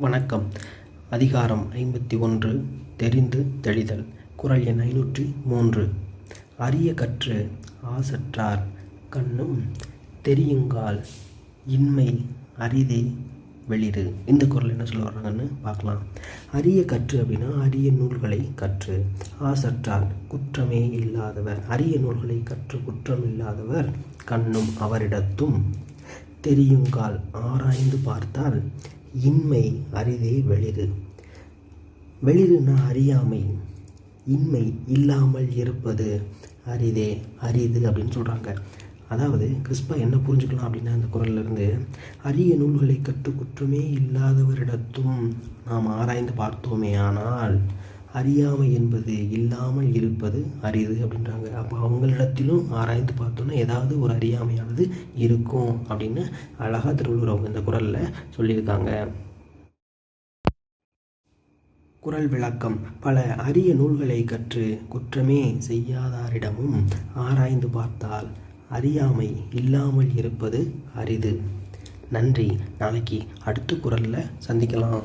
வணக்கம். அதிகாரம் ஐம்பத்தி ஒன்று தெரிந்து தெளிதல். குரல் எண் ஐநூற்றி மூன்று. அரிய கற்று ஆசற்றார் கண்ணும் தெரியுங்கால் இன்மை அரிதே வெளிறு. இந்த குரல் என்ன சொல்ல வர்றாங்கன்னு பார்க்கலாம். அரிய கற்று அப்படின்னா அரிய நூல்களை கற்று. ஆசற்றார் குற்றமே இல்லாதவர். அரிய நூல்களை கற்று குற்றம் இல்லாதவர் கண்ணும் அவரிடத்தும் தெரியுங்கால் ஆராய்ந்து பார்த்தால் இன்மை அரிதே வெளிறு. வெளிறுனா அறியாமை. இன்மை இல்லாமல் இருப்பது அரிதே அரிது அப்படின்னு சொல்கிறாங்க அதாவது கிறிஸ்பா என்ன புரிஞ்சுக்கலாம் அப்படின்னா அந்த குரல்ல இருந்து அரிய நூல்களை கற்று குற்றமே இல்லாதவரிடத்தும் நாம் ஆராய்ந்து பார்த்தோமே ஆனால் அறியாமை என்பது இல்லாமல் இருப்பது அரிது அப்படின்றாங்க. அப்போ அவங்களிடத்திலும் ஆராய்ந்து பார்த்தோன்னா ஏதாவது ஒரு அறியாமையானது இருக்கும் அப்படின்னு அழகாக திருவள்ளுவர் அவங்க இந்த குரலில் சொல்லியிருக்காங்க. குரல் விளக்கம். பல அரிய நூல்களை கற்று குற்றமே செய்யாதாரிடமும் ஆராய்ந்து பார்த்தால் அறியாமை இல்லாமல் இருப்பது அரிது. நன்றி. நாளைக்கு அடுத்த குரலில் சந்திக்கலாம்.